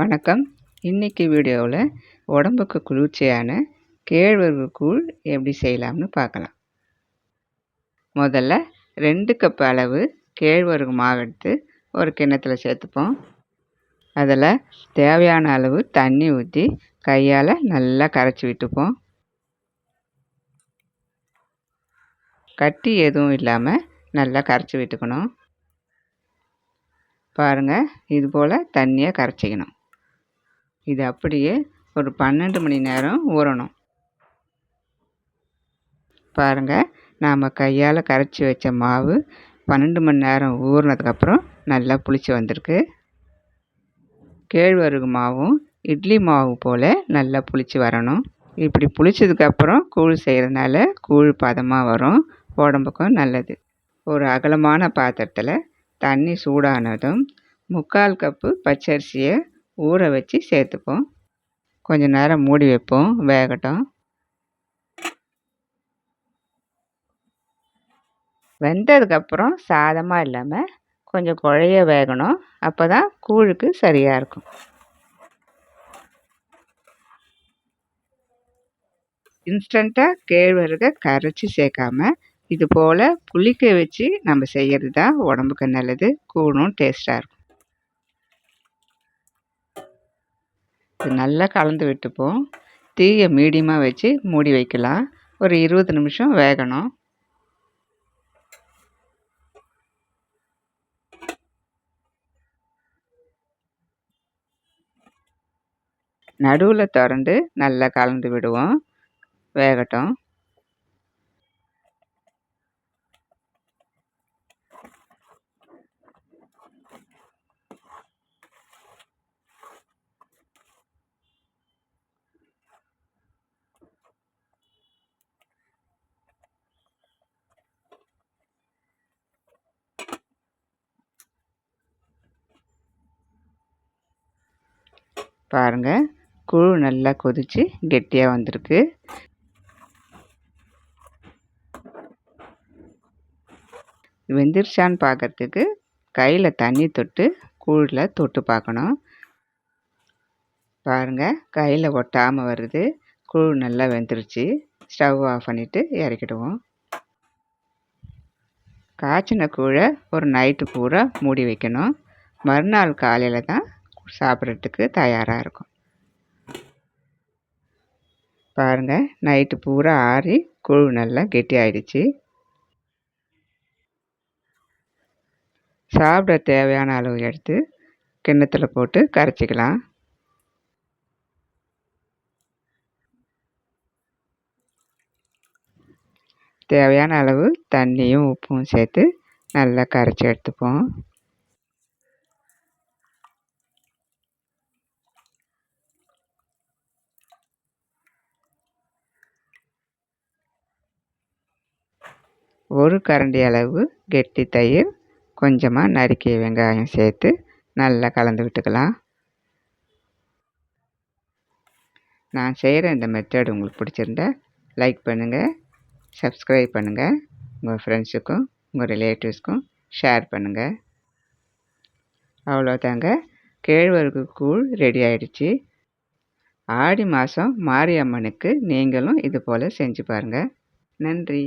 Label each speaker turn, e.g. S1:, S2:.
S1: வணக்கம். இன்றைக்கி வீடியோவில் உடம்புக்கு குளிர்ச்சியான கேழ்வரகு கூழ் எப்படி செய்யலாம்னு பார்க்கலாம். முதல்ல ரெண்டு கப் அளவு கேழ்வரகு மாவு எடுத்து ஒரு கிண்ணத்தில் சேர்த்துப்போம். அதில் தேவையான அளவு தண்ணி ஊற்றி கையால் நல்லா கரைச்சி விட்டுப்போம். கட்டி எதுவும் இல்லாமல் நல்லா கரைச்சி விட்டுக்கணும். பாருங்கள் இது போல் தண்ணியாக கரைச்சிக்கணும். இது அப்படியே ஒரு பன்னெண்டு மணி நேரம் ஊறணும். பாருங்கள் நாம் கையால் கரைச்சி வச்ச மாவு பன்னெண்டு மணி நேரம் ஊறினதுக்கப்புறம் நல்லா புளிச்சு வந்திருக்கு. கேழ்வரகு மாவும் இட்லி மாவு போல் நல்லா புளிச்சு வரணும். இப்படி புளிச்சதுக்கப்புறம் கூழ் செய்கிறதுனால கூழ் பதமாக வரும். உடம்புக்கும் நல்லது. ஒரு அகலமான பாத்திரத்தில் தண்ணி சூடானதும் முக்கால் கப்பு பச்சரிசியை ஊற வச்சு சேர்த்துப்போம். கொஞ்சம் நேரம் மூடி வைப்போம். வேகட்டும். வெந்ததுக்கப்புறம் சாதமாக இல்லாமல் கொஞ்சம் குழைய வேகணும். அப்போ தான் கூழுக்கு சரியாக இருக்கும். இன்ஸ்டண்ட்டாக கேழ்வரகை கரைச்சி சேர்க்காம இது போல் புளிக்க வச்சு நம்ம செய்கிறது தான் உடம்புக்கு நல்லது. கூழும் டேஸ்ட்டாக இருக்கும். நல்லா கலந்து விட்டுப்போம் தீயை மீடியமாக வச்சு மூடி வைக்கலாம். ஒரு இருபது நிமிஷம் வேகணும். நடுவில் திறந்து நல்லா கலந்து விடுவோம். வேகட்டும். பாருங்கள் குழு நல்லா கொதித்து கெட்டியாக வந்திருக்கு. வெந்துருச்சான்னு பார்க்கறதுக்கு கையில் தண்ணி தொட்டு கூழில் தொட்டு பார்க்கணும் பாருங்கள் கையில் ஒட்டாமல் வருது. கூழ் நல்லா வெந்துருச்சு. ஸ்டவ் ஆஃப் பண்ணிவிட்டு இறக்கிடுவோம். காய்ச்சின கூழை ஒரு நைட்டு பூரா மூடி வைக்கணும். மறுநாள் காலையில் தான் சாப்பிட்றதுக்கு தயாராக இருக்கும். பாருங்கள் நைட்டு பூரா ஆறி குழு நல்லா கெட்டி ஆயிடுச்சு சாப்பிட தேவையான அளவு எடுத்து கிண்ணத்தில் போட்டு கரைச்சிக்கலாம். தேவையான அளவு தண்ணியும் உப்பும் சேர்த்து நல்லா கரைச்சி எடுத்துப்போம். ஒரு கரண்டி அளவு கெட்டி தயிர் கொஞ்சமாக நறுக்கிய வெங்காயம் சேர்த்து நல்லா கலந்து விட்டுக்கலாம். நான் செய்கிற இந்த மெத்தட் உங்களுக்கு பிடிச்சிருந்தா லைக் பண்ணுங்கள் சப்ஸ்கிரைப் பண்ணுங்கள் உங்கள் ஃப்ரெண்ட்ஸுக்கும் உங்கள் ரிலேட்டிவ்ஸ்க்கும் ஷேர் பண்ணுங்கள் அவ்வளோதாங்க கேழ்வரகு கூழ் ரெடி ஆகிடுச்சி ஆடி மாதம் மாரியம்மனுக்கு நீங்களும் இது போல் செஞ்சு பாருங்கள் நன்றி.